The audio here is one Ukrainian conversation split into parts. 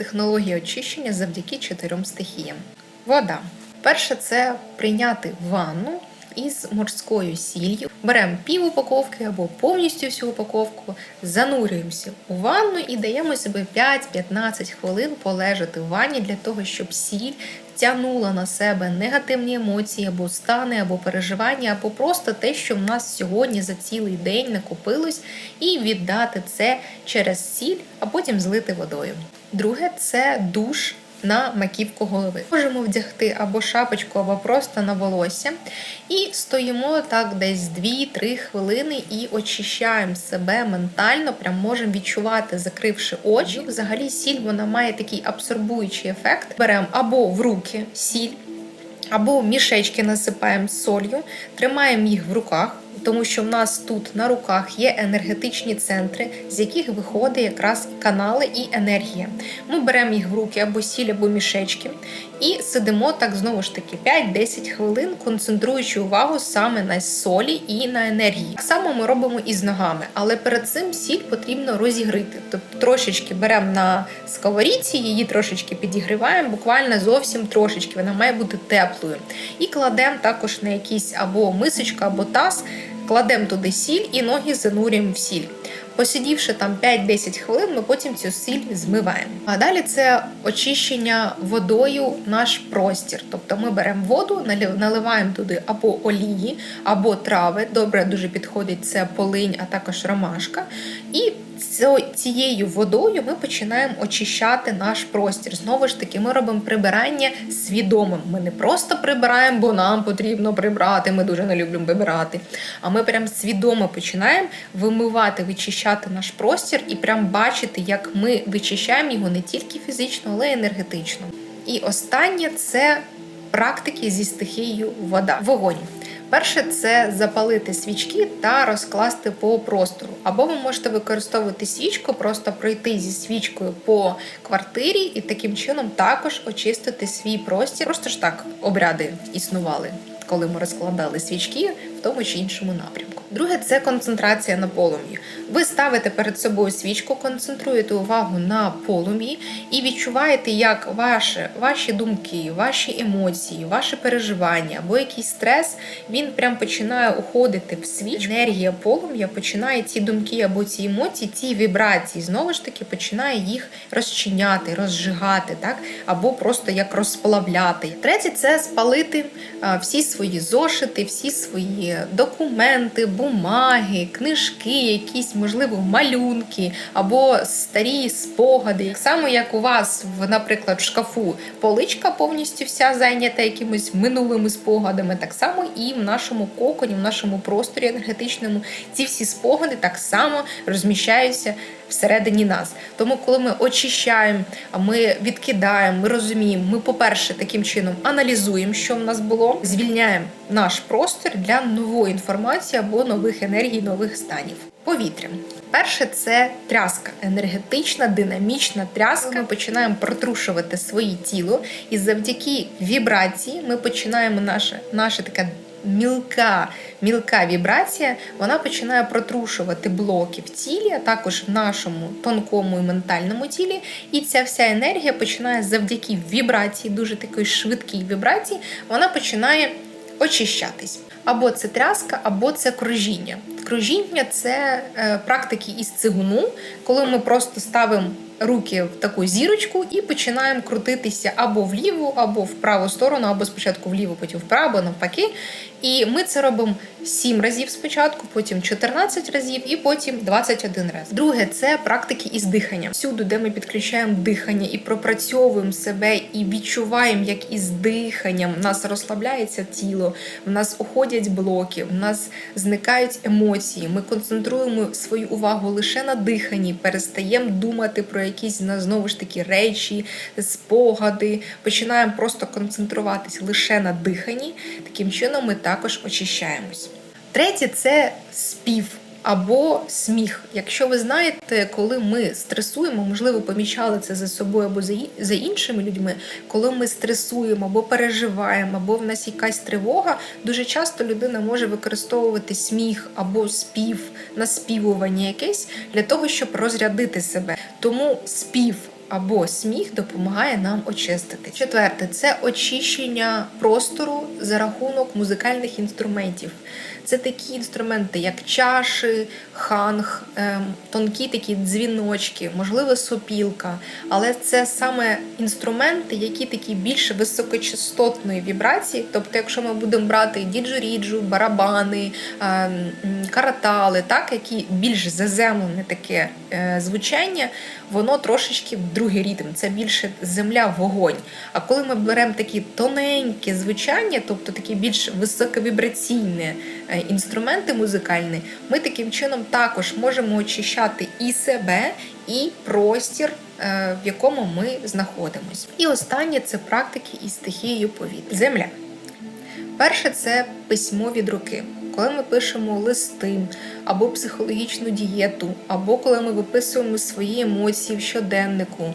технологія очищення завдяки чотирьом стихіям. Вода. Перше це прийняти ванну із морською сіллю. Беремо пів упаковки або повністю всю упаковку, занурюємося у ванну і даємо себе 5-15 хвилин полежати в ванні для того, щоб сіль тягнула на себе негативні емоції або стани, або переживання, або просто те, що в нас сьогодні за цілий день накопилось, і віддати це через сіль, а потім злити водою. Друге це душ на маківку голови. Можемо вдягти або шапочку, або просто на волосся. І стоїмо так десь 2-3 хвилини і очищаємо себе ментально. Прям можемо відчувати, закривши очі. Взагалі, сіль вона має такий абсорбуючий ефект. Беремо або в руки сіль. Або мішечки насипаємо солью, тримаємо їх в руках, тому що в нас тут на руках є енергетичні центри, з яких виходить якраз канали і енергія. Ми беремо їх в руки або сіль, або мішечки, і сидимо так знову ж таки 5-10 хвилин, концентруючи увагу саме на солі і на енергії. Так само ми робимо і з ногами, але перед цим сіль потрібно розігрити. Тобто трошечки беремо на сковорідці, її трошечки підігріваємо, буквально зовсім трошечки. Вона має бути теплою. І кладемо також на якийсь або мисочку, або таз, кладемо туди сіль і ноги занурюємо в сіль. Посидівши там 5-10 хвилин, ми потім цю сіль змиваємо. А далі це очищення водою наш простір. Тобто ми беремо воду, наливаємо туди або олії, або трави. Добре, дуже підходить це полинь, а також ромашка. І цією водою ми починаємо очищати наш простір. Знову ж таки, ми робимо прибирання свідомим. Ми не просто прибираємо, бо нам потрібно прибрати. Ми дуже не любимо прибирати. А ми прям свідомо починаємо вимивати, вичищати наш простір і прям бачити, як ми вичищаємо його не тільки фізично, але й енергетично. І останнє це практики зі стихією вода, вогонь. Перше це запалити свічки та розкласти по простору. Або ви можете використовувати свічку, просто пройти зі свічкою по квартирі і таким чином також очистити свій простір. Просто ж так обряди існували, коли ми розкладали свічки в тому чи іншому напрямку. Друге це концентрація на полум'ї. Ви ставите перед собою свічку, концентруєте увагу на полум'ї і відчуваєте, як ваші, ваші думки, ваші емоції, ваші переживання або якийсь стрес він прям починає уходити в свіч. Енергія полум'я починає ці думки або ці емоції, ці вібрації знову ж таки починає їх розчиняти, розжигати, так або просто як розплавляти. Третє це спалити всі свої зошити, всі свої документи, бумаги, книжки, якісь можливо малюнки або старі спогади. Так само, як у вас в, наприклад, в шкафу поличка повністю вся зайнята якимись минулими спогадами, так само і в нашому коконі, в нашому просторі енергетичному ці всі спогади так само розміщаються всередині нас. Тому, коли ми очищаємо, ми відкидаємо, ми розуміємо, ми, по-перше, таким чином аналізуємо, що в нас було, звільняємо наш простір для нової інформації або нових енергій, нових станів. Повітря. Перше це тряска, енергетична, динамічна тряска. Ми починаємо протрушувати своє тіло, і завдяки вібрації ми починаємо наше, наше таке мілка, мілка вібрація, вона починає протрушувати блоки в тілі, а також в нашому тонкому і ментальному тілі. І ця вся енергія починає завдяки вібрації, дуже такої швидкій вібрації, вона починає очищатись. Або це тряска, або це кружіння. Кружіння це е, практики із цигуну, коли ми просто ставимо руки в таку зірочку і починаємо крутитися або вліву, або в праву сторону, або спочатку вліво, потім вправо, навпаки. І ми це робимо 7 разів спочатку, потім 14 разів і потім 21 раз. Друге це практики із диханням. Всюди, де ми підключаємо дихання і пропрацьовуємо себе, і відчуваємо, як із диханням в нас розслабляється тіло, в нас уходять блоки, в нас зникають емоції. Ми концентруємо свою увагу лише на диханні, перестаємо думати про якісь знову ж таки речі, спогади. Починаємо просто концентруватись лише на диханні. Таким чином ми також очищаємось. Третє це спів. Або сміх. Якщо ви знаєте, коли ми стресуємо, можливо, помічали це за собою або за, іншими людьми, коли ми стресуємо або переживаємо, або в нас якась тривога, дуже часто людина може використовувати сміх або спів, наспівування якесь для того, щоб розрядити себе. Тому спів або сміх допомагає нам очистити. Четверте це очищення простору за рахунок музикальних інструментів. Це такі інструменти, як чаші, ханг, ем, тонкі такі дзвіночки, можливо, сопілка. Але це саме інструменти, які такі більш високочастотної вібрації. Тобто, якщо ми будемо брати діджоріджу, барабани, ем, каратали, так, які більш заземлене таке е, звучання, воно трошечки в другий ритм. Це більше земля, вогонь. А коли ми беремо такі тоненькі звучання, тобто такі більш високовібраційні е, інструменти музикальні, ми таким чином також можемо очищати і себе, і простір, е, в якому ми знаходимося. І останнє це практики із стихією повітря. Земля. Перше це письмо від руки. Коли ми пишемо листи або психологічну дієту, або коли ми виписуємо свої емоції в щоденнику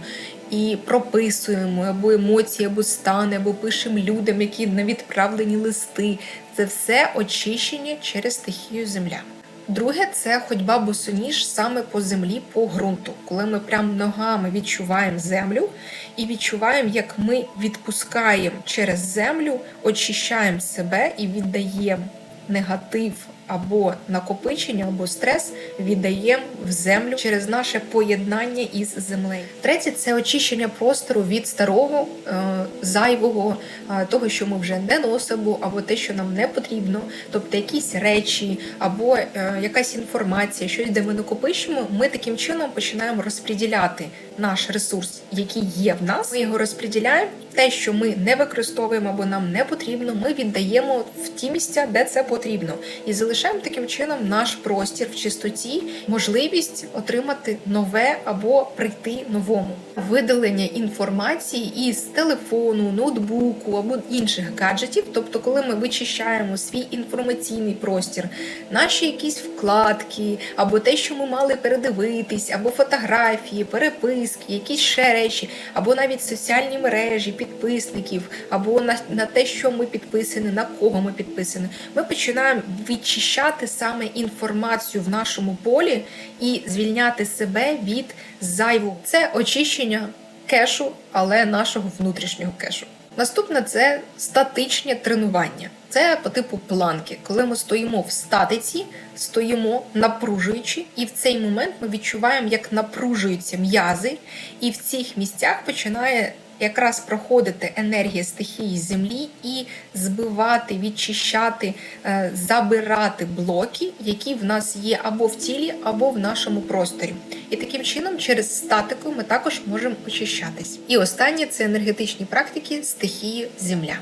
і прописуємо або емоції, або стани, або пишемо людям, які на відправлені листи, це все очищення через стихію земля. Друге це ходьба босоніж саме по землі, по ґрунту, коли ми прям ногами відчуваємо землю і відчуваємо, як ми відпускаємо через землю, очищаємо себе і віддаємо негатив або накопичення, або стрес віддаємо в землю через наше поєднання із землею. Третє це очищення простору від старого, е, зайвого, е, того, що ми вже не носимо, або те, що нам не потрібно, тобто якісь речі, або е, якась інформація, щось, де ми накопичимо, ми таким чином починаємо розподіляти наш ресурс, який є в нас. Ми його розподіляємо. Те, що ми не використовуємо або нам не потрібно, ми віддаємо в ті місця, де це потрібно, і залишаємо таким чином наш простір в чистоті, можливість отримати нове або прийти новому. Видалення інформації із телефону, ноутбуку або інших гаджетів. Тобто, коли ми вичищаємо свій інформаційний простір, наші якісь вкладки, або те, що ми мали передивитись, або фотографії, переписки, якісь ще речі, або навіть соціальні мережі, підписників, або на, на те, що ми підписані, на кого ми підписані, ми починаємо відчищати саме інформацію в нашому полі і звільняти себе від зайву. Це очищення кешу, але нашого внутрішнього кешу. Наступне це статичне тренування. Це по типу планки, коли ми стоїмо в статиці, стоїмо напружуючи, і в цей момент ми відчуваємо, як напружуються м'язи, і в цих місцях починає якраз проходити енергія стихії землі і збивати, відчищати, е, забирати блоки, які в нас є або в тілі, або в нашому просторі. І таким чином, через статику, ми також можемо очищатись. І останнє це енергетичні практики стихії земля.